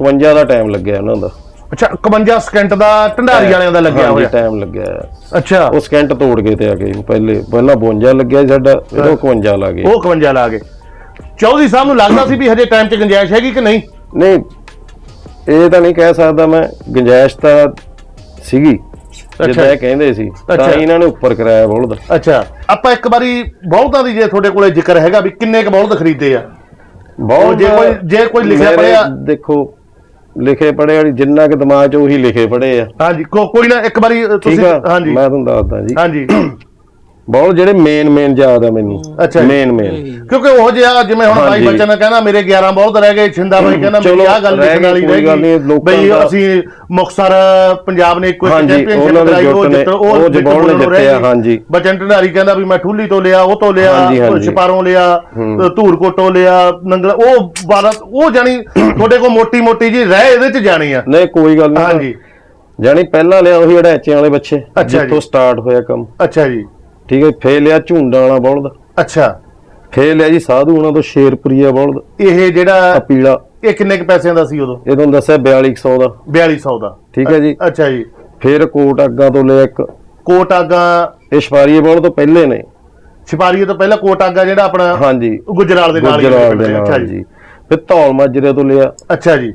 51 ਦਾ time ਲੱਗਿਆ ਉਹਨਾਂ ਦਾ। ਅੱਛਾ 51 ਸਕਿੰਟ ਦਾ ਢੰਡਾਰੀ ਵਾਲਿਆਂ ਦਾ ਲੱਗਿਆ ਹੋਇਆ। ਟਾਈਮ ਲੱਗਿਆ। ਅੱਛਾ। ਉਹ ਸਕਿੰਟ ਤੋੜ ਕੇ ਤੇ ਆ ਕੇ ਪਹਿਲੇ ਪਹਿਲਾਂ 52 ਲੱਗਿਆ ਸਾਡਾ ਉਹ 51 ਲਾ ਗਏ। ਉਹ 51 ਲਾ ਗਏ। ਚੌਧਰੀ ਸਾਹਿਬ ਨੂੰ ਲੱਗਦਾ ਸੀ ਵੀ ਹਜੇ ਟਾਈਮ 'ਚ ਗੁੰਜਾਇਸ਼ ਹੈਗੀ ਕਿ ਨਹੀਂ? ਨਹੀਂ ਇਹ ਤਾਂ ਨਹੀਂ ਕਹਿ ਸਕਦਾ ਮੈਂ ਗੁੰਜਾਇਸ਼ ਤਾਂ ਸੀਗੀ। ਜਿੱਦਾਂ ਇਹ ਕਹਿੰਦੇ ਸੀ ਤਾਂ। ਇਹਨਾਂ ਨੇ ਉੱਪਰ ਕਰਾਇਆ ਬੋਲਦਾ। ਅੱਛਾ ਆਪਾਂ ਇੱਕ ਵਾਰੀ ਬੌਲਦਾਂ ਦੀ ਜੇ ਤੁਹਾਡੇ ਕੋਲੇ ਜ਼ਿਕਰ ਹੈਗਾ ਵੀ ਕਿੰਨੇ ਕ ਬੌਲਦ ਖਰੀਦੇ ਆ? ਬਹੁਤ ਜੇ ਕੋਈ- ਜੇ ਕੋਈ ਲਿਖਿਆ ਮੇਰੇ ਪੜ੍ਹਿਆ- ਦੇਖੋ ਲਿਖੇ ਪੜੇ ਵਾਲੀ ਜਿੰਨਾ ਕਿ ਦਿਮਾਗ 'ਚ ਉਹੀ ਲਿਖੇ ਪੜੇ ਆ। ਹਾਂਜੀ ਕੋ- ਕੋਈ ਨਾ ਇੱਕ ਵਾਰੀ ਠੀਕ ਤੁਸੀਂ ਆ? ਹਾਂਜੀ। ਮੈਂ ਤੁਹਾਨੂੰ ਦੱਸਦਾ ਜੀ। ਹਾਂਜੀ। ਬਹੁਤ ਜਿਹੜੇ ਮੇਨ ਮੇਨ ਯਾਦ ਆ ਮੈਨੂੰ ਅੱਛਾ ਜੀ। ਮੇਨ ਮੇਨ ਕਿਉਂਕਿ ਉਹ ਜਿਹਾ ਜਿਵੇਂ ਹੁਣ ਬਾਈ ਹਾਂਜੀ। ਬੱਚਨ ਨੇ ਕਹਿੰਦਾ ਮੇਰੇ 11 ਬਹੁਤ ਰਹਿ ਗਏ ਛਿੰਦਾ ਬਾਈ ਕਹਿੰਦਾ ਮੇਰੀ ਚਲੋ, ਆਹ ਗੱਲ ਰਹਿ ਲਿਖਣ ਗਈ, ਵਾਲੀ ਕੋਈ ਗੱਲ ਨਹੀਂ, ਰਹਿ ਲੋਕਾਂ ਬਈ ਦਾ- ਅਸੀਂ ਮੁਕਸਰ ਪੰਜਾਬ ਨੇ ਇੱਕੋ ਇੱਕ ਹਾਂਜੀ, ਚੈਂਪੀਅਨਸ਼ਿਪ ਉਹਨਾਂ ਦੇ ਕਰਾਈ ਉਹ ਜੁੱਟ ਨੇ, ਜਿੱਤ ਉਹ ਉਹ ਜਬੌਲ ਨੇ ਜਿੱਤਿਆ, ਗਈ। ਹਾਂਜੀ। ਬਚਨ ਢੰਡਾਰੀ ਕਹਿੰਦਾ ਵੀ ਮੈਂ ਠੁੱਲੀ ਤੋਂ ਲਿਆ ਉਹ ਤੋਂ ਲਿਆ ਹਾਂਜੀ, ਹਾਂਜੀ। ਛਪਾਰੋਂ ਲਿਆ ਧੂਰਕੋਟੋਂ ਲਿਆ ਨੰਗਲ ਉਹ ਬਾਰਾਂ ਉਹ ਜਾਨੀ ਤੁਹਾਡੇ ਕੋਲ ਮੋਟੀ ਮੋਟੀ ਜੀ ਰਹਿ ਇਹਦੇ ਚ ਜਾਣੀ ਆ ਨਹੀਂ ਕੋਈ ਗੱਲ ਨਹੀਂ ਹਾਂਜੀ ਜਾਣੀ ਪਹਿਲਾਂ ਲਿਆ ਉਹੀ ਅੜੈਚੇ ਵਾਲੇ ਬੱਚੇ ਅੱਛਾ ਜੀ। ਸਟਾਰਟ ਹੋਇਆ ਕੰਮ ਅੱਛਾ ਜੀ ਠੀਕ ਹੈ ਫੇਰ ਲਿਆ ਝੁੰਡਾਂ ਵਾਲਾ ਬਲਦ। ਅੱਛਾ। ਫੇਰ ਲਿਆ ਜੀ ਸਾਧੂ ਉਹਨਾਂ ਤੋਂ ਸ਼ੇਰਪੁਰੀਆ ਬਲਦ। ਇਹ ਆ ਜਿਹੜਾ ਪੀਲਾ। ਇਹ ਕਿੰਨੇ ਕ ਪੈਸਿਆਂ ਦਾ ਸੀ ਉਦੋਂ? ਇਹ ਤੁਹਾਨੂੰ ਦੱਸਿਆ 4200 ਦਾ। 4200 ਦਾ। ਠੀਕ ਹੈ ਜੀ। ਅੱਛਾ ਜੀ। ਫੇਰ ਕੋਟ ਅੱਗਾ ਤੋਂ ਲਿਆ ਇੱਕ। ਕੋਟ ਆਗਾ ਇਹ ਸ਼ਵਾਰੀਏ ਬਲਦ ਤੋਂ ਪਹਿਲੇ ਨੇ। ਛਪਾਰੀਏ ਤੋਂ ਪਹਿਲਾਂ ਕੋਟ ਆਗਾ ਜਿਹੜਾ ਆਪਣਾ ਹਾਂਜੀ। ਗੁਜਰਾਲ ਦੇ ਨਾਲ ਹੀ ਗੁਜਰਾਲ ਦੇ ਅੱਛਾ ਨਾਲ ਜੀ। ਜੀ। ਫਿਰ ਧੌਲ ਮਾਜਰੇ ਤੋਂ ਲਿਆ। ਅੱਛਾ ਜੀ।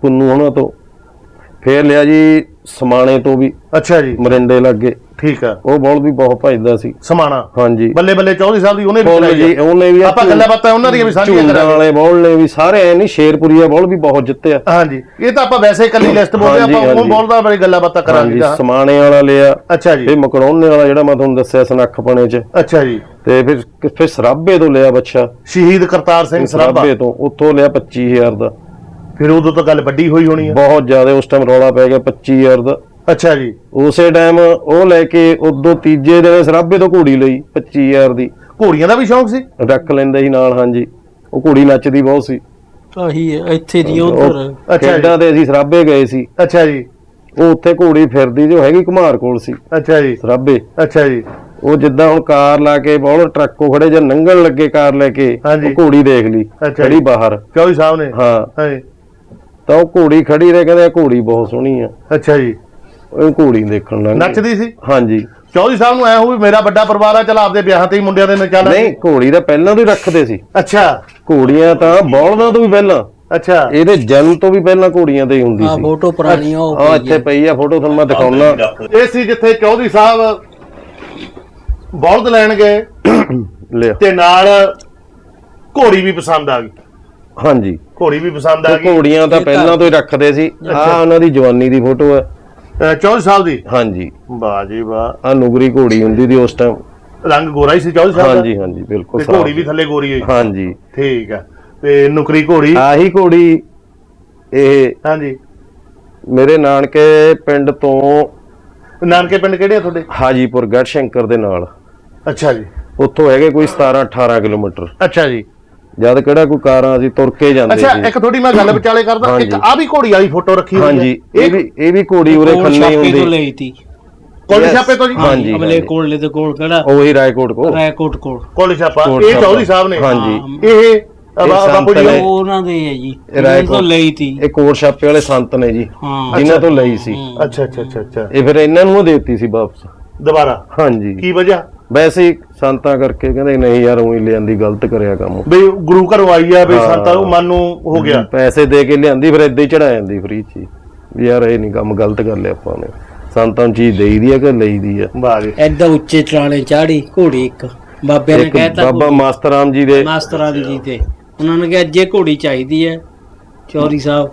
ਪੁੰਨੂ ਉਹਨਾਂ ਤੋਂ। ਫੇਰ ਲਿਆ ਜੀ ਸਮਾਣੇ ਤੋਂ ਵੀ। ਅੱਛਾ ਜੀ। ਮਰਿੰਡੇ ਲੱਗੇ। ਠੀਕ ਆ। ਉਹ ਬਲਦ ਵੀ ਬਹੁਤ ਭਜਦਾ ਸੀ। ਸਮਾਣਾ। ਹਾਂਜੀ। ਬੱਲੇ ਬੱਲੇ ਚੌਧਰੀ ਸਾਹਿਬ ਦੀ ਉਹਨੇ ਵੀ ਚਲਾਈ ਜੀ। ਉਹਨੇ ਵੀ ਆਪਾਂ ਗੱਲਾਂ ਬਾਤਾਂ ਉਹਨਾਂ ਦੀਆਂ ਵੀ ਸਾਂਝੀਆਂ ਕਰਾਂਗੇ ਵਾਲੇ ਬੌਲ ਨੇ ਵੀ ਸਾਰੇ ਐ ਨਹੀਂ ਸ਼ੇਰਪੁਰੀਆ ਬੌਲ ਵੀ ਬਹੁਤ ਜਿੱਤਿਆ। ਹਾਂਜੀ। ਇਹ ਤਾਂ ਆਪਾਂ ਵੈਸੇ ਹੀ ਕੱਲੀ ਲਿਸਟ ਬੋਲਦੇ ਹਾਂਜੀ, ਆਪਾਂ ਉਹ ਹਾਂਜੀ। ਬੋਲਦਾ ਬਾਰੇ ਗੱਲਾਂ ਬਾਤਾਂ ਹਾਂਜੀ ਕਰਾਂਗੇ ਤਾਂ। ਸਮਾਣੇ ਵਾਲਾ ਲਿਆ। ਅੱਛਾ ਜੀ। ਫਿਰ ਮਕਰੋਨੇ ਵਾਲਾ ਜਿਹੜਾ ਮੈਂ ਤੁਹਾਨੂੰ ਦੱਸਿਆ ਸਨੱਖਪਣੇ ਚ। ਅੱਛਾ ਜੀ। ਤੇ ਫਿਰ ਫਿਰ ਸਰਾਬੇ ਤੋਂ ਲਿਆ ਬੱਚਾ। ਸ਼ਹੀਦ ਕਰਤਾਰ ਸਿੰਘ ਸਰਾਭਾ ਸਰਾਬੇ। ਤੋਂ ਉੱਥੋਂ ਲਿਆ 25000 ਦਾ। ਫਿਰ ਉਦੋਂ ਤਾਂ ਗੱਲ ਵੱਡੀ ਹੋਈ ਹੋਣੀ ਆ। ਬਹੁਤ ਜ਼ਿਆਦਾ ਉਸ ਟਾਈਮ ਰੌਲਾ ਪੈ ਗਿਆ 25000 ਦਾ। ਅੱਛਾ ਜੀ। ਉਸੇ ਟਾਈਮ ਉਹ ਲੈ ਕੇ ਉਦੋਂ ਤੀਜੇ ਦਿਨ ਸਰਾਬੇ ਤੋਂ ਘੋੜੀ ਲਈ 25000 ਦੀ। ਘੋੜੀਆਂ ਦਾ ਵੀ ਸ਼ੌਂਕ ਸੀ? ਰੱਖ ਲੈਂਦਾ ਸੀ ਨਾਲ ਹਾਂਜੀ। ਉਹ ਘੋੜੀ ਨੱਚਦੀ ਬਹੁਤ ਸੀ। ਆਹੀ ਹੈ ਇੱਥੇ ਦੀ ਉਧਰ। ਅੱਛਾ ਜੀ। ਖੇਡਾਂ ਤੇ ਅਸੀਂ ਸਰਾਬੇ ਗਏ ਸੀ। ਅੱਛਾ ਜੀ। ਉਹ ਉੱਥੇ ਘੋੜੀ ਫਿਰਦੀ ਜੋ ਹੈਗੀ ਕੁਮਾਰ ਕੋਲ ਸੀ। ਅੱਛਾ ਜੀ। ਸਰਾਬੇ। ਅੱਛਾ ਜੀ। ਉਹ ਜਿੱਦਾਂ ਹੁਣ ਕਾਰ ਲਾ ਕੇ ਬਹੁਤ ਟਰੱਕੋ ਖੜੇ ਜਾਂ ਲੰਘਣ ਲੱਗੇ ਕਾਰ ਲੈ ਕੇ ਹਾਂਜੀ। ਉਹ ਘੋੜੀ ਦੇਖ ਲਈ ਅੱਛਾ ਖੜੀ ਜੀ। ਬਾਹਰ। ਚੌਧਰੀ ਸਾਹਿਬ ਨੇ? ਹਾਂ। ਹਾਂਜੀ। ਤਾਂ ਉਹ ਘੋੜੀ ਖੜੀ ਰਹੇ ਕਹਿੰਦੇ ਘੋੜੀ ਬਹੁਤ ਸੋਹਣੀ ਆ। ਅੱਛਾ ਜੀ। ਉਹ ਘੋੜੀ ਦੇਖਣ ਲੱਗ ਗਏ। ਨੱਚਦੀ ਸੀ? ਹਾਂਜੀ। ਚੌਧਰੀ ਸਾਹਿਬ ਨੂੰ ਐ ਹੋ ਵੀ ਮੇਰਾ ਵੱਡਾ ਪਰਿਵਾਰ ਆ ਚਲ ਆਪਦੇ ਵਿਆਹਾਂ ਤੇ ਹੀ ਮੁੰਡਿਆਂ ਦੇ ਨਚਾ ਲੈ ਨਹੀਂ ਘੋੜੀ ਤਾਂ ਪਹਿਲਾਂ ਤੋਂ ਹੀ ਰੱਖਦੇ ਸੀ। ਅੱਛਾ। ਘੋੜੀਆਂ ਤਾਂ ਬੌਲਦਾਂ ਤੋਂ ਵੀ ਪਹਿਲਾਂ। ਅੱਛਾ। ਇਹਦੇ ਜਨਮ ਤੋਂ ਵੀ ਪਹਿਲਾਂ ਘੋੜੀਆਂ ਤੇ ਹੀ ਹੁੰਦੀ ਆ ਸੀ। ਫੋਟੋ ਪੁਰਾਣੀ ਆ ਉਹ ਆ ਪਈ ਇੱਥੇ ਹੈ। ਪਈ ਆ ਫੋਟੋ ਤੁਹਾਨੂੰ ਮੈਂ ਦਿਖਾਉਣਾ। ਇਹ ਸੀ ਜਿੱਥੇ ਚੌਧਰੀ ਸਾਹਿਬ ਬੌਲਦ ਲੈਣ ਗਏ ਲਿਆ। ਤੇ ਨਾਲ ਘੋੜੀ ਵੀ ਪਸੰਦ ਆ ਗਈ। ਹਾਂਜੀ। ਘੋੜੀ ਵੀ ਪਸੰਦ ਆ ਗਈ। ਘੋੜੀਆਂ ਤਾਂ ਪਹਿਲਾਂ ਤੋਂ ਹੀ ਰੱਖਦੇ ਸੀ। ਆ ਉਹਨਾਂ ਦੀ ਜਵਾਨੀ ਦੀ ਫੋਟੋ ਹੈ ਅਹ ਚੌਧਰੀ ਸਾਹਿਬ ਦੀ? ਹਾਂਜੀ। ਵਾਹ ਜੀ ਵਾਹ। ਆ ਨੁਗਰੀ ਘੋੜੀ ਹੁੰਦੀ ਦੀ ਉਸ ਟਾਈਮ ਰੰਗ ਗੋਰਾ ਹੀ ਸੀ ਚੌਧਰੀ ਸਾਹਿਬ ਦਾ? ਹਾਂਜੀ ਹਾਂਜੀ ਬਿਲਕੁਲ ਤੇ ਘੋੜੀ ਵੀ ਥੱਲੇ ਗੋਰੀ ਹੋਈ। ਹਾਂਜੀ। ਠੀਕ ਆ। ਤੇ ਨੁਕਰੀ ਘੋੜੀ? ਆਹੀ ਘੋੜੀ ਇਹ ਹਾਂਜੀ। ਮੇਰੇ ਨਾਨਕੇ ਪਿੰਡ ਤੋਂ ਨਾਨਕੇ ਪਿੰਡ ਕਿਹੜੇ ਆ ਤੁਹਾਡੇ? ਹਾਜੀਪੁਰ ਗੜਸ਼ੰਕਰ ਦੇ ਨਾਲ। ਅੱਛਾ ਜੀ। ਉੱਥੋਂ ਹੈਗੇ ਕੋਈ 17 18 ਕਿਲੋਮੀਟਰ। ਅੱਛਾ ਜੀ। ਜਦ ਕਿਹੜਾ ਕੋਈ ਕਾਰਾਂ ਅਸੀਂ ਤੁਰ ਕੇ ਜਾਂਦੇ ਅੱਛਾ ਇੱਕ ਥੋੜੀ ਮੈਂ ਗੱਲ ਵਿਚਾਲੇ ਕਰਦਾ ਇੱਕ। ਆ ਵੀ ਘੋੜੀ ਵਾਲੀ ਫੋਟੋ ਰੱਖੀ ਹੋਈ ਹੈ। ਹਾਂਜੀ ਇਹ ਵੀ ਇਹ ਵੀ ਘੋੜੀ ਉਰੇ ਕੋਲ ਖੰਨੇ ਛਾਪੇ ਤੋਂ ਹੁੰਦੀ ਲਈ ਤੀ। ਕੋਲੀ ਛਾਪੇ ਤੋਂ ਜੀ? ਹਾਂਜੀ। ਅਮਲੇ ਕੋਲੇ ਦੇ ਕੋਲ ਕਿਹੜਾ? ਉਹੀ ਰਾਏਕੋਟ ਕੋ ਰੈਕੋਟ ਕੋਲ। ਕੋਲੀ ਛਾਪਾ। ਇਹ। ਚੌਧਰੀ ਸਾਹਿਬ ਨੇ। ਹਾਂਜੀ। ਇਹ ਅ, ਬਾ- ਸੰਤ ਬਾਪੂ ਜੀ। ਨੇ। ਨੇ- ਉਹ ਉਹਨਾਂ ਦੇ ਹੈ ਜੀ। ਇਹ ਉਹਨਾਂ ਰਾਏਕੋਟ। ਤੋਂ ਲਈ ਤੀ। ਇਹ ਕੋਟ ਛਾਪੇ ਵਾਲੇ ਸੰਤ ਨੇ ਜੀ। ਜਿਨ੍ਹਾਂ ਤੋਂ ਲਈ ਸੀ। ਅੱਛਾ ਅੱਛਾ ਅੱਛਾ ਅੱਛਾ। ਇਹ ਫਿਰ ਇਹਨਾਂ ਨੂੰ ਦੇਤੀ ਸੀ ਵਾਪਸ। ਦੁਬਾਰਾ। ਹਾਂਜੀ। ਕੀ ਵਜ੍ਹਾ? ਵੈਸੇ ਹੀ ਸੰਤਾਂ ਕਰਕੇ ਕਹਿੰਦੇ ਨਹੀਂ ਯਾਰ ਉਹੀ ਲਿਆਂਦੀ ਗਲਤ ਕਰਿਆ ਕੰਮ। ਬਈ ਗੁਰੂ ਘਰੋਂ ਆਈ ਆ ਬਈ ਹਾਂ। ਸੰਤਾਂ ਨੂੰ ਮਨ ਨੂੰ ਹੋ ਗਿਆ। ਪੈਸੇ ਦੇ ਕੇ ਲਿਆਂਦੀ ਫਿਰ ਏਦਾਂ ਹੀ ਚੜਾ ਜਾਂਦੀ ਫ੍ਰੀ ਚ ਹੀ। ਵੀ ਯਾਰ ਇਹ ਨਹੀਂ ਕੰਮ ਗਲਤ ਕਰ ਲਿਆ ਆਪਾਂ ਨੇ। ਸੰਤਾਂ ਨੂੰ ਚੀਜ਼ ਦੇਈਦੀ ਆ ਕਿ ਲਈਦੀ ਆ? ਵਾਹ ਜੀ। ਐਦਾਂ ਉੱਚੇ ਚੜਾਲੇ ਚਾੜੀ ਘੋੜੀ ਇੱਕ। ਬਾਬੇ ਨੇ ਇੱਕ ਕਹਿਤਾ ਬਾਬਾ ਮਾਸਟਰ ਰਾਮ ਜੀ ਦੇ। ਮਾਸਟਰਾਂ ਜੀ ਤੇ ਉਹਨਾਂ ਨੇ ਕਿਹਾ ਜੇ ਘੋੜੀ ਚਾਹੀਦੀ ਹੈ ਚੌਰੀ ਸਾਹਿਬ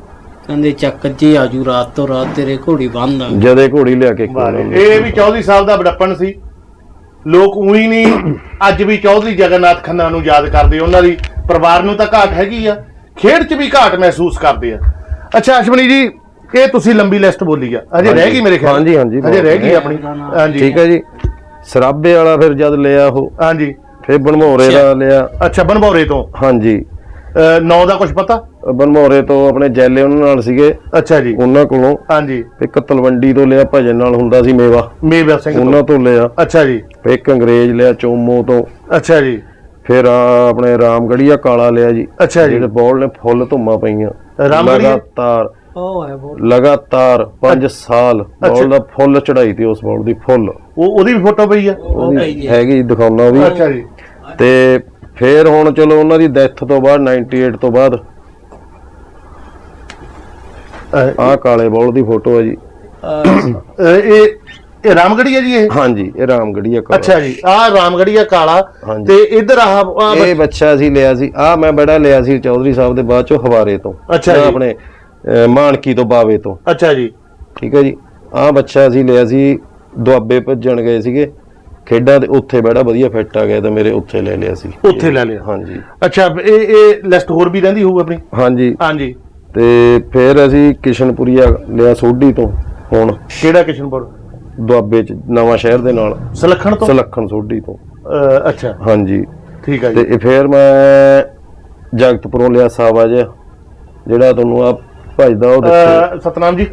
ਕਹਿੰਦੇ ਚੱਕ ਜੀ ਆਜੂ ਰਾਤ ਤੋਂ ਰਾਤ ਤੇਰੇ ਘੋੜੀ ਬੰਨ ਦਾਂਗੇ। ਜਦੇ ਘੋੜੀ ਲਿਆ ਕੇ ਵਾਹ ਜੀ। ਖਵਾਉਣੀ। ਇਹ ਵੀ ਚੌਧਰੀ ਸਾਹਿਬ ਦਾ ਬੜਪਣ ਸੀ। ਲੋਕ ਉਹੀ ਨਹੀਂ ਅੱਜ ਵੀ ਚੌਧਰੀ ਜਗਨਨਾਥ ਖੰਨਾ ਨੂੰ ਯਾਦ ਕਰਦੇ ਉਹਨਾਂ ਦੀ ਪਰਿਵਾਰ ਨੂੰ ਤਾਂ ਘਾਟ ਹੈਗੀ ਆ। ਖੇਡ 'ਚ ਵੀ ਘਾਟ ਮਹਿਸੂਸ ਕਰਦੇ ਆ। ਅੱਛਾ ਅਸ਼ਮਨੀ ਜੀ ਇਹ ਤੁਸੀਂ ਲੰਬੀ ਲਿਸਟ ਬੋਲੀ ਆ। ਅਜੇ ਰਹਿ ਗਈ ਮੇਰੇ ਖਿਆਲ ਹਾਂਜੀ, ਹਾਂਜੀ, ਅਜੇ ਰਹਿ ਗਈ ਆਪਣੀ। ਹਾਂਜੀ। ਠੀਕ ਹੈ ਜੀ। ਸਰਾਬੇ ਵਾਲਾ ਫਿਰ ਜਦ ਲਿਆ ਉਹ। ਹਾਂਜੀ। ਫਿਰ ਬਣਮੋਰੇ ਦਾ ਲਿਆ। ਅੱਛਾ ਬਨਭੌਰੇ ਤੋਂ। ਹਾਂਜੀ। ਨੌ ਦਾ ਕੁਝ ਪਤਾ? ਬਣਮੋਰੇ ਤੋਂ ਆਪਣੇ ਜੈਲੇ ਉਹਨਾਂ ਨਾਲ ਸੀਗੇ। ਅੱਛਾ ਜੀ। ਉਹਨਾਂ ਕੋਲੋਂ। ਹਾਂਜੀ। ਇੱਕ ਤਲਵੰਡੀ ਤੋਂ ਲਿਆ ਭਜਨ ਨਾਲ ਹੁੰਦਾ ਸੀ ਮੇਵਾ। ਮੇਵਾ ਸਿੰਘ ਉਹਨਾਂ ਤੋਂ ਲਿਆ। ਅੱਛਾ ਜੀ। ਫਿਰ ਇੱਕ ਅੰਗਰੇਜ਼ ਲਿਆ ਚੋਮੋ ਤੋਂ। ਅੱਛਾ ਜੀ। ਫਿਰ ਆਪਣੇ ਰਾਮਗੜੀਆ ਕਾਲਾ ਲਿਆ ਜੀ। ਅੱਛਾ ਜੀ। ਜਿਹੜੇ ਬੋਲ ਨੇ ਫੁੱਲ ਧੁੰਮਾਂ ਪਈਆਂ? ਲਗਾਤਾਰ। ਉਹ ਹੈ ਬਹੁਤ ਲਗਾਤਾਰ 5 ਸਾਲ ਬੋਲ ਦਾ ਫੁੱਲ ਚੜਾਈ ਤੇ ਉਸ ਬੋਲ ਦੀ ਫੁੱਲ। ਉਹ ਉਹਦੀ ਵੀ ਫੋਟੋ ਪਈ ਆ? ਹੈਗੀ ਦਿਖਾਉਣਾ ਵੀ। ਅੱਛਾ ਜੀ। ਤੇ ਫਿਰ ਹੁਣ ਚਲੋ ਉਹਨਾਂ ਦੀ ਡੈਥ ਤੋਂ ਬਾਅਦ 98 ਤੋਂ ਬਾਅਦ। ਆਹ ਕਾਲੇ ਬੋਲ ਦੀ ਫੋਟੋ ਹੈ ਜੀ। ਅਹ, ਇਹ ਇਹ ਰਾਮਗੜੀ ਹੈ ਜੀ ਇਹ? ਹਾਂਜੀ ਇਹ ਰਾਮਗੜੀਆ ਕਾਲਾ। ਅੱਛਾ ਜੀ ਆਹ ਰਾਮਗੜੀਆ ਕਾਲਾ। ਹਾਂਜੀ। ਤੇ ਇੱਧਰ ਆਹ ਆਹ ਇਹ ਬੱਚਾ ਅਸੀਂ ਲਿਆ ਸੀ ਆ ਮੈਂ ਬੜਾ ਲਿਆ ਸੀ ਚੌਧਰੀ ਸਾਹਿਬ ਦੇ ਬਾਅਦ ਚੋਂ ਹਵਾਰੇ ਤੋਂ। ਅੱਛਾ ਜਾਂ ਜੀ। ਆਪਣੇ ਅਹ, ਮਾਨਕੀ ਤੋਂ ਬਾਵੇ ਤੋਂ। ਅੱਛਾ ਜੀ। ਠੀਕ ਹੈ ਜੀ। ਆ ਬੱਚਾ ਅਸੀਂ ਲਿਆ ਸੀ ਦੁਆਬੇ ਭੱਜਣ ਗਏ ਸੀਗੇ। ਖੇਡਾਂ ਦੇ ਉੱਥੇ ਬੜਾ ਵਧੀਆ ਫਿੱਟ ਆ ਗਿਆ ਤੇ ਮੇਰੇ ਉੱਥੇ ਲੈ ਲਿਆ ਸੀ। ਉੱਥੇ ਲੈ ਲਿਆ। ਹਾਂਜੀ। ਅੱਛਾ ਇਹ ਇਹ ਲਿਸਟ ਹੋਰ ਵੀ ਰਹਿੰਦੀ ਹੋਊ ਆਪਣੀ? ਹਾਂਜੀ। ਹਾਂਜੀ। ਤੇ ਫਿਰ ਅਸੀਂ ਕਿਸ਼ਨਪੁਰੀਆ ਲਿਆ ਸੋਢੀ ਤੋਂ ਹੁਣ। ਕਿਹੜਾ ਕਿਸ਼ਨਪੁਰ? ਦੁਆਬੇ ਚ ਨਵਾਂ ਸ਼ਹਿਰ ਦੇ ਨਾਲ। ਸਲੱਖਣ ਤੋਂ? ਸਲੱਖਣ ਸੋਢੀ ਤੋਂ। ਅੱਛਾ। ਹਾਂਜੀ। ਠੀਕ ਹੈ ਤੇ ਜੀ ਇਹ ਫਿਰ ਮੈਂ ਜਗਤਪੁਰੋਂ ਲਿਆ ਸਾਵਾ ਜਿਹਾ ਜਿਹੜਾ ਤੁਹਾਨੂੰ ਆ ਭਜਦਾ ਉਹ ਦੇਖੋ ਸਤਨਾਮ ਜੀ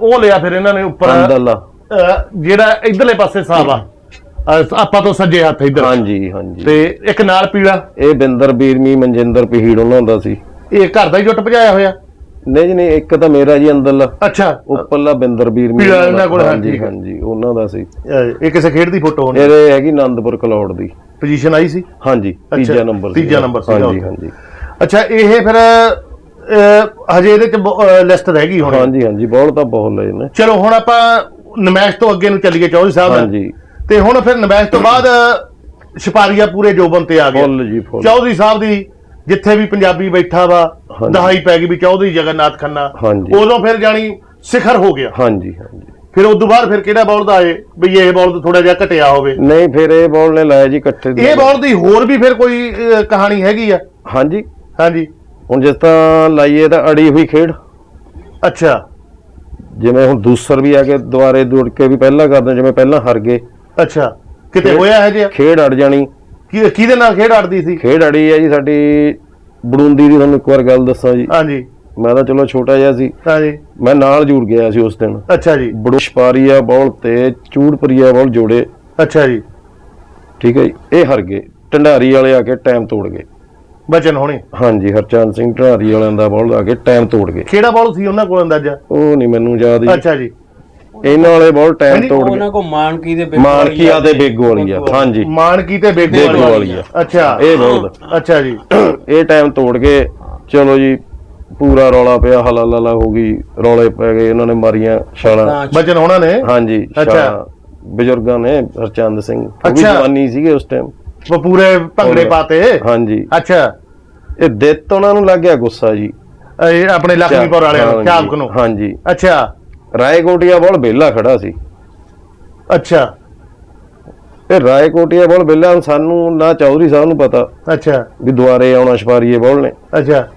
ਉਹ ਲਿਆ ਫਿਰ ਇਹਨਾਂ ਨੇ ਉੱਪਰ। ਜਿਹੜਾ ਇਧਰਲੇ ਪਾਸੇ ਸਾਵਾ। ਅਹ, ਆਪਾਂ ਤੋਂ ਸੱਜੇ ਹੱਥ ਇਧਰ। ਹਾਂਜੀ ਹਾਂਜੀ। ਤੇ ਇੱਕ ਨਾਲ ਪੀੜਾ ਇਹ ਬਿੰਦਰ ਬੀਰਮੀ ਮਨਜਿੰਦਰ ਪਹੀੜ ਉਹਨਾਂ ਦਾ ਸੀ। ਇਹ ਘਰ ਦਾ ਹੀ ਜੁੱਟ ਭਜਾਇਆ ਹੋਇਆ? ਨਹੀਂ ਜੀ ਨਹੀਂ ਇੱਕ ਤਾਂ ਮੇਰਾ ਜੀ ਅੰਦਰਲਾ ਅੱਛਾ। ਉੱਪਰਲਾ ਬਿੰਦਰ ਬੀਰਮੀ ਪੀਲਾ ਉਹਨਾਂ ਦਾ। ਇਹਨਾਂ ਕੋਲ, ਹਾਂ, ਹਾਂਜੀ ਠੀਕ ਹੈ। ਹਾਂਜੀ ਉਹਨਾਂ ਦਾ ਸੀ। ਅਹ, ਇਹ ਕਿਸੇ ਖੇਡ ਦੀ ਫੋਟੋ ਹੋਣੀ? ਇਹ ਹੈਗੀ ਆਨੰਦਪੁਰ ਕਲੌੜ ਦੀ। ਪੋਜੀਸ਼ਨ ਆਈ ਸੀ? ਹਾਂਜੀ ਤੀਜਾ ਨੰਬਰ ਤੀਜਾ ਨੰਬਰ ਸੀਗਾ ਹਾਂਜੀ ਉੱਥੇ। ਹਾਂਜੀ। ਅੱਛਾ ਇਹ ਫਿਰ ਅਹ, ਹਜੇ ਇਹਦੇ ਚ ਲਿਸਟ ਰਹਿ ਗਈ ਹੁਣ। ਹਾਂਜੀ ਹਾਂਜੀ ਬਹੁਤ ਤਾਂ ਬਹੁਤ ਲਏ ਨੇ। ਚਲੋ ਹੁਣ ਆਪਾਂ ਨਮੈਸ਼ ਤੋਂ ਅੱਗੇ ਨੂੰ ਚੱਲੀਏ ਚੌਧਰੀ ਸਾਹਿਬ। ਹਾਂਜੀ। ਤੇ ਹੁਣ ਫਿਰ ਨਮੈਸ਼ ਤੋਂ ਬਾਅਦ ਛਪਾਰੀਆ ਪੂਰੇ ਜੋਬਨ ਤੇ ਆ ਗਿਆ। ਫੁੱਲ ਜੀ ਫੁੱਲ। ਚੌਧਰੀ ਸਾਹਿਬ ਦੀ ਜਿੱਥੇ ਵੀ ਪੰਜਾਬੀ ਬੈਠਾ ਵਾ ਹਾਂਜੀ। ਦਹਾਈ ਪੈ ਗਈ ਵੀ ਚੌਧਰੀ ਜਗਨਨਾਥ ਖੰਨਾ। ਹਾਂਜੀ। ਉਦੋਂ ਫਿਰ ਜਾਣੀ ਸਿਖਰ ਹੋ ਗਿਆ। ਹਾਂਜੀ ਹਾਂਜੀ। ਫਿਰ ਉਸ ਤੋਂ ਬਾਅਦ ਫਿਰ ਕਿਹੜਾ ਬੌਲਦ ਆਏ? ਵੀ ਇਹ ਬੌਲਦ ਥੋੜਾ ਜਿਹਾ ਘਟਿਆ ਹੋਵੇ। ਨਹੀਂ ਫਿਰ ਇਹ ਬੋਲ ਨੇ ਲਾਇਆ ਜੀ ਇਕੱਠੇ ਇਹ ਬੌਲਦ ਦੀ ਹੋਰ ਵੀ ਫਿਰ ਕੋਈ ਅਹ, ਕਹਾਣੀ ਹੈਗੀ ਆ? ਹਾਂਜੀ। ਹਾਂਜੀ। ਹੁਣ ਜਿਸ ਤਰ੍ਹਾਂ ਲਾਈਏ ਤਾਂ ਅੜੀ ਹੋਈ ਖੇਡ। ਅੱਛਾ। ਜਿਵੇਂ ਹੁਣ ਦੂਸਰ ਵੀ ਆ ਕੇ ਦੁਆਰੇ ਦੌੜ ਕੇ ਵੀ ਪਹਿਲਾਂ ਕਰਦੇ ਜਿਵੇਂ ਪਹਿਲਾਂ ਹਾਰ ਗਏ। ਅੱਛਾ ਕਿਤੇ ਖੇਡ- ਹੋਇਆ ਹੈ ਜੀ ਖੇਡ ਅੜ ਜਾਣੀ। ਕੀ- ਕਿਹਦੇ ਨਾਲ ਖੇਡ ਅੜਦੀ ਸੀ? ਖੇਡ ਅੜੀ ਹੈ ਜੀ ਸਾਡੀ ਬੜੂੰਦੀ ਦੀ ਤੁਹਾਨੂੰ ਇੱਕ ਵਾਰ ਗੱਲ ਦੱਸਾਂ ਜੀ। ਹਾਂਜੀ। ਮੈਂ ਤਾਂ ਚਲੋ ਛੋਟਾ ਜਿਹਾ ਸੀ। ਹਾਂਜੀ। ਮੈਂ ਨਾਲ ਜੁੜ ਗਿਆ ਸੀ ਉਸ ਦਿਨ। ਅੱਛਾ ਜੀ। ਬੜੁਸ਼ਪਾਰੀਆ ਬੌਲ ਤੇ ਚੂੜਪਰੀਆ ਬੌਲ ਜੋੜੇ। ਅੱਛਾ ਜੀ। ਠੀਕ ਹੈ ਜੀ। ਇਹ ਹਾਰ ਗਏ। ਢੰਡਾਰੀ ਵਾਲੇ ਆ ਕੇ ਟਾਈਮ ਤੋੜ ਗਏ। ਬਚਨ ਹੋਣੇ। ਹਾਂਜੀ ਹਰਚੰਦ ਸਿੰਘ ਢੰਡਾਰੀ ਵਾਲਿਆਂ ਦਾ ਬੌਲ ਆ ਕੇ ਟਾਈਮ ਤੋੜ ਗਏ। ਕਿਹੜਾ ਬੌਲ ਸੀ ਉਹਨਾਂ ਕੋਲ ਅੰਦਾਜ਼ਾ? ਉਹ ਨਹੀਂ ਮੈਨੂੰ ਯਾਦ ਜੀ। ਅੱਛਾ ਜੀ। ਇਹਨਾਂ ਵਾਲੇ ਬੌਲ ਟਾਈਮ ਤੋੜ ਗਏ। ਉਹਨਾਂ ਕੋ ਮਾਨਕੀ ਦੇ ਮਾਨਕੀਆ ਤੇ ਬੇਗੋ ਵਾਲੀ ਆ। ਹਾਂਜੀ। ਮਾਨਕੀ ਤੇ ਬੇਗੋ ਬੇਗੋ ਵਾਲੀ ਆ। ਅੱਛਾ। ਇਹ ਬੌਲ ਅੱਛਾ ਜੀ। ਇਹ ਟਾਈਮ ਤੋੜ ਕੇ ਚਲੋ ਜੀ ਪੂਰਾ ਰੌਲਾ ਪਿਆ ਹਲਾ ਲਲਾ ਹੋ ਗਈ ਰੌਲੇ ਪੈ ਗਏ ਉਹਨਾਂ ਨੇ ਮਾਰੀਆਂ ਛਾਲਾਂ। ਬਚਨ ਹੋਣਾ ਨੇ? ਹਾਂਜੀ ਅੱਛਾ। ਬਜ਼ੁਰਗਾਂ ਨੇ ਹਰਚੰਦ ਸਿੰਘ ਉਹ ਵੀ। ਜਵਾਨੀ ਸੀਗੇ ਉਸ ਟਾਈਮ ਉਹ ਪੂਰੇ ਭੰਗੜੇ ਪਾਤੇ? ਹਾਂਜੀ। ਅੱਛਾ। ਇਹ ਦਿੱਤ ਉਹਨਾਂ ਨੂੰ ਲੱਗ ਗਿਆ ਗੁੱਸਾ ਜੀ। ਇਹ ਆਪਣੇ ਲਖਮੀਪੁਰ ਵਾਲਿਆਂ ਨੂੰ ਚਾਬਕ ਨੂੰ। ਹਾਂਜੀ। ਅੱਛਾ। ਰਾਏਕੋਟੀਆ ਬੋਲ ਬੇਲਾ ਖੜਾ ਸੀ। ਅੱਛਾ। ਇਹ ਰਾਏਕੋਟੀਆ ਬੋਲ ਬੇਲਾ ਸਾਨੂੰ ਨਾ ਚੌਧਰੀ ਸਾਹਿਬ ਨੂੰ ਪਤਾ ਅੱਛਾ। ਵੀ ਦੁਆਰੇ ਆਉਣਾ ਛਪਾਰੀਏ ਬੋਲ ਨੇ। ਅੱਛਾ।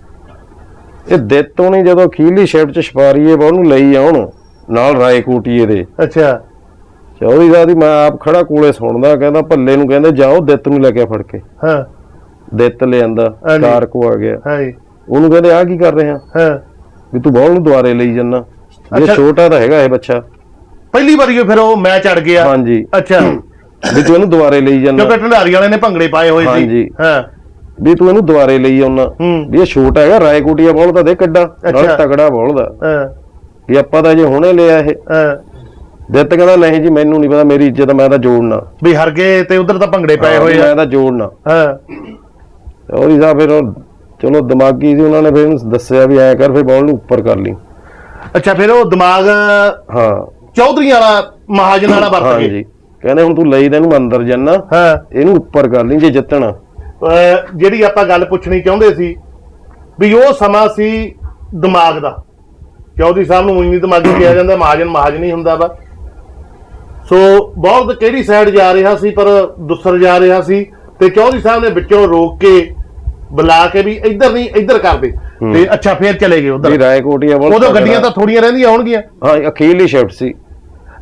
ਇਹ ਦਿੱਤ ਹੋਣੀ ਜਦੋਂ ਖੀਲੀ ਸ਼ਿਫਟ ਚ ਛਪਾਰੀਏ ਬੋਲ ਨੂੰ ਲਈ ਆਉਣ ਨਾਲ ਰਾਏਕੋਟੀਏ ਦੇ। ਅੱਛਾ। ਚੌਧਰੀ ਸਾਹਿਬ ਦੀ ਮੈਂ ਆਪ ਖੜਾ ਕੋਲੇ ਸੁਣਦਾ ਕਹਿੰਦਾ ਭੱਲੇ ਨੂੰ ਕਹਿੰਦੇ ਜਾਓ ਦਿੱਤ ਨੂੰ ਲੈ ਕੇ ਫੜ ਕੇ। ਹਾਂ। ਦਿੱਤ ਲਿਆਂਦਾ। ਕਾਰ ਕੋ ਆ ਗਿਆ। ਹਾਂ ਜੀ ਉਹਨੂੰ ਕਹਿੰਦੇ ਆ ਕੀ ਕਰ ਰਿਹਾ? ਹਾਂ। ਵੀ ਤੂੰ ਬੋਲ ਨੂੰ ਦੁਆਰੇ ਲਈ ਜੰਨਾ। ਇਹ। ਛੋਟਾ ਤਾਂ ਹੈਗਾ ਇਹ ਬੱਚਾ। ਪਹਿਲੀ ਵਾਰੀ ਫਿਰ ਉਹ ਮੈਚ ਅੜ ਗਿਆ। ਹਾਂਜੀ। ਅੱਛਾ। ਵੀ ਤੂੰ ਇਹਨੂੰ ਦੁਆਰੇ ਲਈ ਜੰਨਾ ਕਿਉਂਕਿ ਢੰਡਾਰੀ ਵਾਲੇ ਨੇ ਭੰਗੜੇ ਪਾਏ ਹੋਏ ਸੀ। ਹਾਂਜੀ। ਹਾਂ। ਵੀ ਤੂੰ ਇਹਨੂੰ ਦੁਆਰੇ ਲਈ ਆਉਣਾ। ਵੀ ਇਹ ਛੋਟਾ ਹੈਗਾ ਰਾਏਕੋਟੀਆ ਬੋਲ ਤਾਂ ਦੇ ਕੱਡਾ ਨਾਲ। ਤਗੜਾ ਬੋਲ ਦਾ। ਹਾਂ। ਵੀ ਆਪਾਂ ਤਾਂ ਜੇ ਹੁਣੇ ਲਿਆ ਇਹ। ਹਾਂ। ਦਿੱਤ ਕਹਿੰਦਾ ਨਹੀਂ ਜੀ ਮੈਨੂੰ ਨਹੀਂ ਪਤਾ ਮੇਰੀ ਇੱਜ਼ਤ ਮੈਂ ਤਾਂ ਜੋੜਨਾ। ਵੀ ਹਰ ਗਏ ਤੇ ਉਧਰ ਤਾਂ ਭੰਗੜੇ ਪਏ ਹੋਏ ਆ। ਮੈਂ ਤਾਂ ਜੋੜਨਾ। ਹਾਂ। ਉਹਦੀ ਸਾਹਿਬ ਫਿਰ ਚਲੋ ਦਿਮਾਗੀ ਸੀ ਉਹਨਾਂ ਨੇ ਫਿਰ ਦੱਸਿਆ ਵੀ ਐ ਕਰ ਫਿਰ ਬੋਲ ਨੂੰ ਉੱਪਰ ਕਰ ਲਈ। ਅੱਛਾ ਫਿਰ ਉਹ ਦਿਮਾਗ ਹਾਂ। ਚੌਧਰੀਆਂ ਵਾਲਾ ਮਹਾਜਨ ਵਾਲਾ ਵਰਤ ਗਏ ਹਾਂਜੀ ਕਹਿੰਦੇ ਹੁਣ ਤੂੰ ਲਈ ਤੈਨੂੰ ਅੰਦਰ ਜਾਣਾ ਹਾਂ। ਇਹਨੂੰ ਉੱਪਰ ਕਰ ਲਈ ਜੇ ਜਿੱਤਣਾ। ਅਹ ਜਿਹੜੀ ਆਪਾਂ ਗੱਲ ਪੁੱਛਣੀ ਚਾਹੁੰਦੇ ਸੀ ਵੀ ਉਹ ਸਮਾਂ ਸੀ ਦਿਮਾਗ ਦਾ। ਚੌਧਰੀ ਸਾਹਿਬ ਨੂੰ ਇੰਨੀ ਦਿਮਾਗੀ ਕਿਹਾ ਜਾਂਦਾ ਮਹਾਜਨ ਮਹਾਜਨ ਹੀ ਹੁੰਦਾ ਵਾ। ਸੋ ਬਹੁਤ ਕਿਹੜੀ ਸਾਈਡ ਜਾ ਰਿਹਾ ਸੀ ਪਰ ਦੁਸਰ ਜਾ ਰਿਹਾ ਸੀ। ਤੇ ਚੌਧਰੀ ਸਾਹਿਬ ਨੇ ਵਿੱਚੋਂ ਰੋਕ ਕੇ ਬੁਲਾ ਕੇ ਵੀ ਇੱਧਰ ਨਹੀਂ ਇੱਧਰ ਕਰ ਦੇ। ਤੇ ਅੱਛਾ ਫੇਰ ਚਲੇ ਗਏ ਉਧਰ। ਰਾਏਕੋਟੀਆ ਬੋਲ ਉਦੋਂ ਗੱਡੀਆਂ ਤਾਂ ਥੋੜੀਆਂ ਰਹਿੰਦੀਆਂ ਹੋਣਗੀਆਂ। ਹਾਂ ਅਖੀਰਲੀ ਸ਼ਿਫਟ ਸੀ।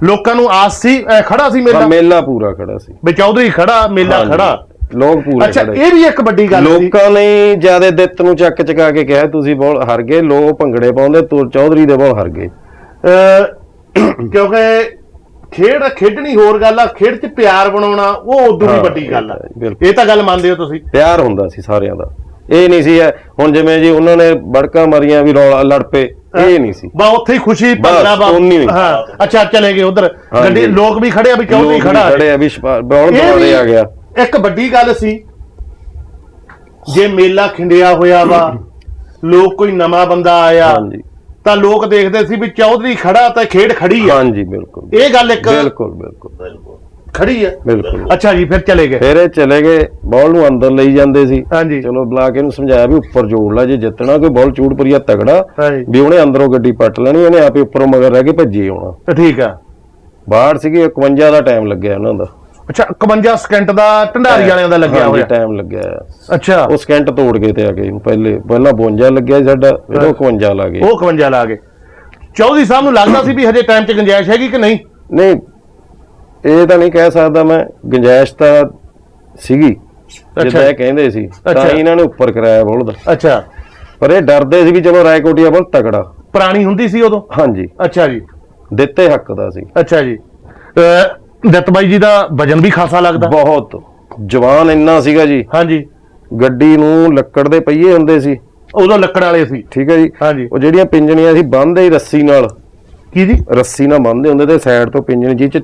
ਲੋਕਾਂ ਨੂੰ ਆਸ ਸੀ ਖੜਾ ਸੀ ਮੇਲਾ? ਮੇਲਾ ਪੂਰਾ ਖੜਾ ਸੀ। ਵੀ ਚੌਧਰੀ ਖੜਾ ਮੇਲਾ। ਖੜਾ। ਲੋਕ ਪੂਰੇ ਅੱਛਾ ਇਹ ਵੀ ਇੱਕ ਵੱਡੀ ਗੱਲ ਸੀ। ਲੋਕਾਂ ਨੇ ਜਿਆਦੇ ਦਿੱਤ ਨੂੰ ਚੱਕ ਚਕਾ ਕੇ ਕਿਹਾ ਤੁਸੀਂ ਬੋਲ ਹਰ ਗਏ ਲੋਕ ਭੰਗੜੇ ਪਾਉਂਦੇ ਤੁਰ ਚੌਧਰੀ ਦੇ ਬੋਲ ਹਰ ਗਏ। ਕਿਉਂਕਿ ਖੇਡ ਖੇਡਣੀ ਹੋਰ ਗੱਲ ਆ ਖੇਡ 'ਚ ਪਿਆਰ ਬਣਾਉਣਾ ਉਹ ਉਦੋਂ ਵੀ ਵੱਡੀ ਗੱਲ ਆ। ਇਹ ਤਾਂ ਗੱਲ ਮੰਨਦੇ ਹੋ ਤੁਸੀਂ। ਪਿਆਰ ਹੁੰਦਾ ਸੀ ਸਾਰਿਆਂ ਦਾ। ਇਹ ਨਹੀਂ ਸੀ ਹੁਣ ਜਿਵੇਂ ਜੀ ਉਹਨਾਂ ਨੇ ਬੜਕਾ ਮਾਰੀਆਂ ਵੀ ਰੌਲਾ ਲੜ ਪਏ ਇਹ ਨਹੀਂ ਸੀ। ਬਾ ਉੱਥੇ ਹੀ ਖੁਸ਼ੀ ਭੰਗੜਾ ਬਾ। ਹਾਂ ਅੱਛਾ ਚਲੇ ਗਏ ਉਧਰ। ਗੱਡੀ ਲੋਕ ਵੀ ਖੜੇ ਆ ਵੀ ਲੋਕ ਵੀ ਖੜਾ? ਖੜੇ ਆ ਵੀ ਬੌਲ ਬੌਲੇ ਆ ਗਿਆ। ਇੱਕ ਵੱਡੀ ਗੱਲ ਸੀ ਜੇ ਮੇਲਾ ਖਿੰਡਿਆ ਹੋਇਆ ਵਾ ਲੋਕ ਕੋਈ ਨਵਾਂ ਬੰਦਾ ਆਇਆ ਹਾਂਜੀ। ਤਾਂ ਲੋਕ ਦੇਖਦੇ ਸੀ ਵੀ ਚੌਧਰੀ ਖੜਾ ਤਾਂ ਖੇਡ ਖੜੀ ਆ। ਹਾਂਜੀ ਬਿਲਕੁਲ। ਇਹ ਗੱਲ ਇੱਕ ਬਿਲਕੁਲ। ਬਿਲਕੁਲ। ਖੜੀ ਆ ਬਿਲਕੁਲ। ਅੱਛਾ ਜੀ ਫਿਰ ਚਲੇ ਗਏ। ਫਿਰ ਇਹ ਚਲੇ ਗਏ ਬਾਲ ਨੂੰ ਅੰਦਰ ਲਈ ਜਾਂਦੇ ਸੀ। ਹਾਂਜੀ। ਚਲੋ ਬੁਲਾ ਕੇ ਇਹਨੂੰ ਸਮਝਾਇਆ ਵੀ ਉੱਪਰ ਜੋੜ ਲੈ ਜੇ ਜਿੱਤਣਾ ਕੋਈ ਬਾਲ ਚੂੜਪੁਰੀਆ ਤਗੜਾ ਵੀ ਉਹਨੇ ਅੰਦਰੋਂ ਗੱਡੀ ਪੱਟ ਲੈਣੀ ਇਹਨੇ ਆਪੇ ਉੱਪਰੋਂ ਮਗਰ ਰਹਿ ਕੇ ਭੱਜੀ ਆਉਣਾ। ਠੀਕ ਆ। ਬਾਹਰ ਸੀਗੀ 51 ਦਾ ਟਾਈਮ ਲੱਗਿਆ ਉਹਨਾਂ ਦਾ। ਅੱਛਾ 51 ਸਕਿੰਟ ਦਾ ਢੰਡਾਰੀ ਵਾਲਿਆਂ ਦਾ ਲੱਗਿਆ ਹੋਇਆ। ਟਾਈਮ ਲੱਗਿਆ। ਅੱਛਾ। ਉਹ ਸਕਿੰਟ ਤੋੜ ਕੇ ਤੇ ਆ ਗਏ ਪਹਿਲੇ ਪਹਿਲਾਂ 52 ਲੱਗਿਆ ਸੀ ਸਾਡਾ ਫਿਰ ਉਹ 51 ਲਾ ਗਏ। ਉਹ 51 ਲਾ ਗਏ। ਚੌਧਰੀ ਸਾਹਿਬ ਨੂੰ ਲੱਗਦਾ ਸੀ ਵੀ ਹਜੇ ਟਾਈਮ 'ਚ ਗੁੰਜਾਇਸ਼ ਹੈਗੀ ਕਿ ਨਹੀਂ? ਨਹੀਂ ਇਹ ਤਾਂ ਨਹੀਂ ਕਹਿ ਸਕਦਾ ਮੈਂ ਗੁੰਜਾਇਸ਼ ਤਾਂ ਸੀਗੀ। ਜਿੱਦਾਂ ਇਹ ਕਹਿੰਦੇ ਸੀ ਤਾਂ। ਇਹਨਾਂ ਨੇ ਉੱਪਰ ਕਰਾਇਆ ਬੋਲਦਾ। ਅੱਛਾ। ਪਰ ਇਹ ਡਰਦੇ ਸੀ ਵੀ ਚਲੋ ਰਾਏਕੋਟੀਆ ਬਹੁਤ ਤਕੜਾ। ਪੁਰਾਣੀ ਹੁੰਦੀ ਸੀ ਉਦੋਂ? ਹਾਂਜੀ। ਅੱਛਾ ਜੀ। ਦਿੱਤੇ ਹੱਕ ਦਾ ਸੀ। ਅੱਛਾ ਜੀ। ਦੱਤ ਬਾਈ ਜੀ ਦਾ ਵਜਨ ਵੀ ਖਾਸਾ ਲੱਗਦਾ? ਬਹੁਤ। ਜਵਾਨ ਇੰਨਾ ਸੀਗਾ ਜੀ। ਹਾਂਜੀ। ਗੱਡੀ ਨੂੰ ਲੱਕੜ ਦੇ ਪਹੀਏ ਹੁੰਦੇ ਸੀ। ਉਦੋਂ ਲੱਕੜ ਵਾਲੇ ਸੀ। ਠੀਕ ਹੈ ਜੀ। ਹਾਂਜੀ। ਉਹ ਜਿਹੜੀਆਂ ਪਿੰਜਣੀਆਂ ਸੀ ਬੰਨ੍ਹਦੇ ਹੀ ਰੱਸੀ ਨਾਲ। ਕੀ ਜੀ? ਰੱਸੀ ਨਾਲ ਬੰਨ੍ਹਦੇ ਹੁੰਦੇ ਤੇ ਸਾਈਡ ਤੋਂ ਪਿੰਜਣ ਜੀ ਚ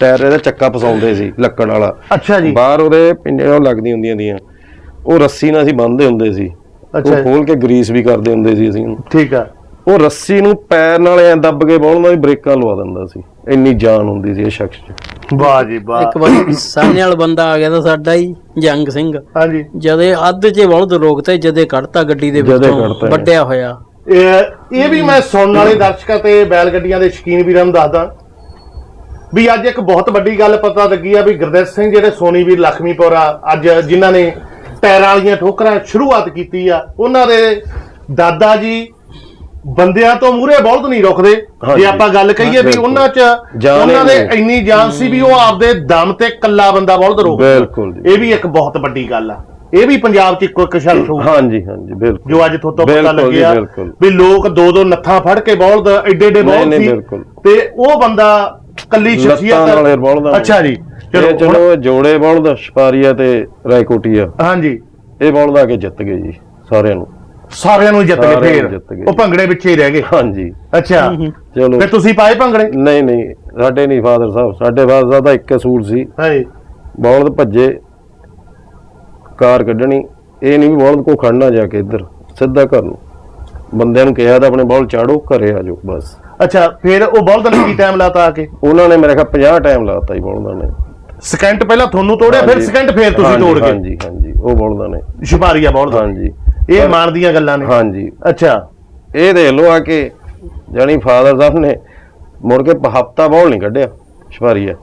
ਟਾਇਰ ਦਾ ਚੱਕਾ ਫਸਾਉਂਦੇ ਸੀ ਲੱਕੜ ਵਾਲਾ। ਅੱਛਾ ਜੀ। ਬਾਹਰ ਉਹਦੇ ਪਿੰਜਣਾਂ ਲੱਗਦੀਆਂ ਹੁੰਦੀਆਂ ਦੀਆਂ ਉਹ ਰੱਸੀ ਨਾਲ ਅਸੀਂ ਬੰਨ੍ਹਦੇ ਹੁੰਦੇ ਸੀ। ਅੱਛਾ ਉਹ ਖੋਲ ਕੇ ਗਰੀਸ ਵੀ ਕਰਦੇ ਹੁੰਦੇ ਸੀ ਅਸੀਂ ਉਹਨੂੰ। ਠੀਕ ਆ। ਉਹ ਰੱਸੀ ਨੂੰ ਪੈਰ ਨਾਲ ਐ ਦੱਬ ਕੇ ਬੋਲਦਾ ਵੀ ਬ੍ਰੇਕਾਂ ਲਵਾ ਦਿੰਦਾ ਸੀ। ਇੰਨੀ ਜਾਨ ਹੁੰਦੀ ਸੀ ਇਹ ਸ਼ਖਸ 'ਚ। ਵਾਹ ਜੀ ਵਾਹ। ਇੱਕ ਵਾਰ ਸਾਹਮਣੇ ਵਾਲਾ ਬੰਦਾ ਆ ਗਿਆ ਤਾਂ ਸਾਡਾ ਹੀ ਜੰਗ ਸਿੰਘ। ਹਾਂਜੀ। ਜਦੇ ਅੱਧ 'ਚ ਬਲਦ ਰੋਕਤੇ ਜਦੇ ਕੱਢਤਾ ਗੱਡੀ ਦੇ ਜਦੇ ਵਿੱਚੋਂ। ਵੱਡਿਆ ਹੋਇਆ। ਇਹ ਇਹ ਵੀ ਮੈਂ ਸੁਣਨ ਵਾਲੇ ਦਰਸ਼ਕਾਂ ਤੇ ਬੈਲ ਗੱਡੀਆਂ ਦੇ ਸ਼ੌਕੀਨ ਵੀਰਾਂ ਨੂੰ ਦੱਸਦਾ। ਵੀ ਅੱਜ ਇੱਕ ਬਹੁਤ ਵੱਡੀ ਗੱਲ ਪਤਾ ਲੱਗੀ ਆ ਵੀ ਗੁਰਦੇਵ ਸਿੰਘ ਜਿਹੜੇ ਸੋਨੀ ਵੀਰ ਲਖਮੀਪੁਰ ਅੱਜ ਜਿਨ੍ਹਾਂ ਨੇ ਟਾਇਰਾਂ ਵਾਲੀਆਂ ਠੋਕਰਾਂ ਸ਼ੁਰੂਆਤ ਕੀਤੀ ਆ ਉਹਨਾਂ ਦੇ ਦਾਦਾ ਜੀ ਬੰਦਿਆਂ ਤੋਂ ਮੂਹਰੇ ਬਹੁਤ ਨਹੀਂ ਰੁਕਦੇ। ਜੇ ਆਪਾਂ ਗੱਲ ਕਹੀਏ ਵੀ। ਉਹਨਾਂ 'ਚ ਉਹਨਾਂ ਦੇ ਇੰਨੀ। ਜਾਨ ਸੀ ਵੀ ਉਹ ਆਪਦੇ ਦਮ ਤੇ ਕੱਲਾ ਬੰਦਾ ਬਹੁਤ ਰੋਕਦਾ ਬਿਲਕੁਲ ਇਹ ਵੀ ਇੱਕ ਬਹੁਤ ਵੱਡੀ ਗੱਲ ਆ ਇਹ ਵੀ ਪੰਜਾਬ 'ਚ ਇੱਕੋ ਇੱਕ ਸ਼ਰਤ ਹੋਊ ਹਾਂਜੀ ਹਾਂਜੀ ਬਿਲਕੁਲ ਜੋ ਅੱਜ ਥੋਤੋਂ ਪਤਾ ਲੱਗਿਆ। ਵੀ ਲੋਕ ਦੋ ਦੋ ਨੱਥਾਂ ਫੜ ਕੇ ਬੌਲਦ ਐਡੇ ਐਡੇ ਨਹੀਂ, ਸੀ। ਤੇ ਉਹ ਬੰਦਾ ਕੱਲੀ ਲੱਤਾਂ ਸ਼ਖਸੀਅਤ ਵਾਲੇ ਬੋਲਦਾ ਅੱਛਾ ਜੀ ਚਲੋ ਚਲੋ ਹੁਣ- ਚਲੋ ਜੋੜੇ ਬੋਲਦਾ ਸ਼ਪਾਰੀਆ ਤੇ ਰਾਏਕੋਟੀਆ ਹਾਂਜੀ। ਇਹ ਬੋਲਦਾ ਕੇ ਜਿੱਤ ਗਏ ਜੀ ਸਾਰਿਆਂ ਨੂੰ। ਸਾਰਿਆਂ ਨੂੰ ਜਿੱਤ ਸਾਰਿਆਂ ਗਏ ਫੇਰ। ਗਏ। ਉਹ ਭੰਗੜੇ ਪਿੱਛੇ ਹੀ ਰਹਿ ਗਏ। ਹਾਂਜੀ। ਅੱਛਾ। ਚਲੋ। ਤੇ ਤੁਸੀਂ ਪਾਏ ਭੰਗੜੇ? ਨਹੀਂ ਨਹੀਂ ਸਾਡੇ ਨਹੀਂ ਫਾਦਰ ਸਾਹਿਬ। ਸਾਡੇ ਫਾਦਰ ਸਾਹਿਬ ਦਾ ਇੱਕ ਅਸੂਲ ਸੀ। ਹਾਂਜੀ। ਬੌਲਦ ਭੱਜੇ ਕਾਰ ਕੱਢਣੀ। ਇਹ ਨਹੀਂ ਵੀ ਬੌਲਦ ਕੋ ਖੜਨਾ ਜਾ ਕੇ ਇੱਧਰ ਸਿੱਧਾ ਘਰ ਨੂੰ। ਬੰਦਿਆਂ ਨੂੰ ਕਿਹਾ ਤਾਂ ਆਪਣੇ ਬੌਲ ਚਾੜੋ ਘਰੇ ਆ ਜਾਓ ਬਸ। ਅੱਛਾ ਫਿਰ ਉਹ ਬੌਲਦ ਨੇ ਕੀ ਟਾਈਮ ਲਾਤਾ ਆ ਕੇ? ਉਹਨਾਂ ਨੇ ਮੇਰੇ ਖਿਆਲ 50 ਟਾਈਮ ਲਾਤਾ ਜੀ ਬੌਲਦਾਂ ਨੇ। ਸਕਿੰਟ ਪਹਿਲਾਂ ਤੁਹਾਨੂੰ ਤੋੜਿਆ ਫਿਰ ਹਾਂਜੀ। ਸਕਿੰਟ ਫਿਰ ਤੁਸੀਂ ਹਾਂਜੀ, ਤੋੜ ਗਏ। ਹਾਂਜੀ ਹਾਂਜੀ ਉਹ ਬੌਲਦਾਂ ਨੇ। ਸ਼ਿਪਾਰੀਆ ਬੌਲਦ। ਹਾਂਜੀ। ਇਹ ਮਾਣ ਦੀਆਂ ਗੱਲਾਂ ਨੇ। ਹਾਂਜੀ। ਅੱਛਾ। ਇਹ ਦੇਖ ਲਓ ਆ ਕੇ ਜਾਨੀ ਫਾਦਰ ਸਾਹਿਬ ਨੇ ਮੁੜ ਕੇ ਹਫਤਾ ਬੌਲ ਨਹੀਂ ਕੱਢਿਆ ਸ਼ਪਾਰੀਆ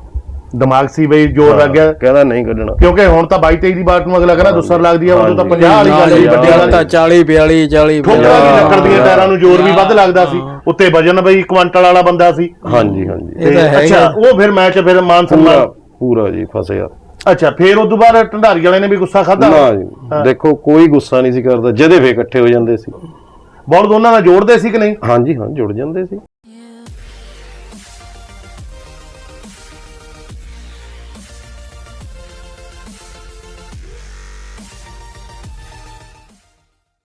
ਦਿਮਾਗ ਸੀ ਬਈ ਜ਼ੋਰ ਲੱਗ ਗਿਆ। ਕਹਿੰਦਾ ਨਹੀਂ ਕੱਢਣਾ। ਕਿਉਂਕਿ ਹੁਣ ਤਾਂ 22 23 ਦੀ ਬਾਤ ਨੂੰ ਅਗਲਾ ਕਹਿੰਦਾ ਦੁਸਰ ਲੱਗਦੀ ਆ ਉਦੋਂ ਤਾਂ ਹਾਂਜੀ। 50 ਵਾਲੀ ਗੱਲ ਸੀ ਵੱਡੀ ਗੱਲ ਤਾਂ 40 42 40 ਠੋਕਰਾਂ ਵੀ ਲੱਕੜ ਦੀਆਂ ਟਾਇਰਾਂ ਨੂੰ ਜ਼ੋਰ ਵੀ ਵੱਧ ਲੱਗਦਾ ਸੀ। ਉੱਤੇ ਵਜਨ ਬਈ ਕੁਆਂਟਲ ਵਾਲਾ ਬੰਦਾ ਸੀ। ਹਾਂਜੀ ਹਾਂਜੀ। ਤਾਂ ਤੇ। ਅੱਛਾ ਉਹ ਫਿਰ ਮੈਚ ਫਿਰ ਮਾਨ ਪੂਰਾ ਸਨਮਾਨ? ਪੂਰਾ ਜੀ ਫਸਿਆ। ਅੱਛਾ ਫਿਰ ਉਦੋਂ ਬਾਅਦ ਢੰਡਾਰੀ ਵਾਲੇ ਨੇ ਵੀ ਗੁੱਸਾ ਖਾਦਾ ਨਾ ਜੀ। ਦੇਖੋ ਕੋਈ ਗੁੱਸਾ ਨਹੀਂ ਸੀ ਕਰਦਾ। ਜਦੇ ਫੇ ਇਕੱਠੇ ਹੋ ਜਾਂਦੇ ਸੀ। ਬੋਲ ਦੋਨਾਂ ਨਾਲ ਜੋੜਦੇ ਸੀ ਕਿ ਨਹੀਂ? ਹਾਂਜੀ ਹਾਂ ਜੁੜ ਜਾਂਦੇ ਸੀ।